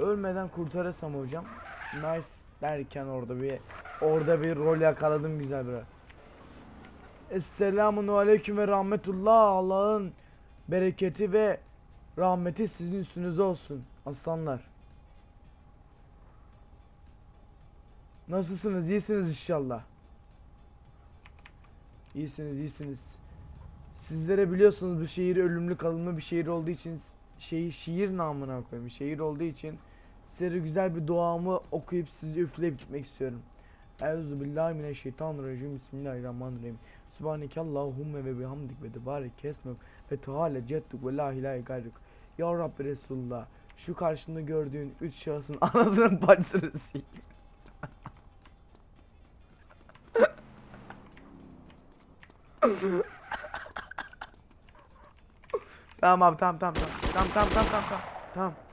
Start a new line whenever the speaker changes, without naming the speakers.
ölmeden kurtarırsam hocam. Nice derken orada bir orada bir rol yakaladım güzel bir. Esselamun aleyküm ve rahmetullah Allah'ın bereketi ve rahmeti sizin üstünüze olsun aslanlar. Nasılsınız? İyisiniz inşallah. İyisiniz, iyisiniz. Sizlere biliyorsunuz bu şehir ölümlü kalımlı bir şehir olduğu için şey şiir namına koyayım. Şehir olduğu için size güzel bir duamı okuyup sizi üfleyip gitmek istiyorum. Euzu billahi mineşşeytanirracim. Bismillahirrahmanirrahim. Subhaneke Allahümme ve bihamdik ve tebarek esmek ve teala cedduk ve la ilahe gayruk. Ya Rabbi Resulullah şu karşında gördüğün üç şahsın anasının bacısını sik. Tamam abi tamam tamam tamam. Tamam tamam tamam tamam. Tamam.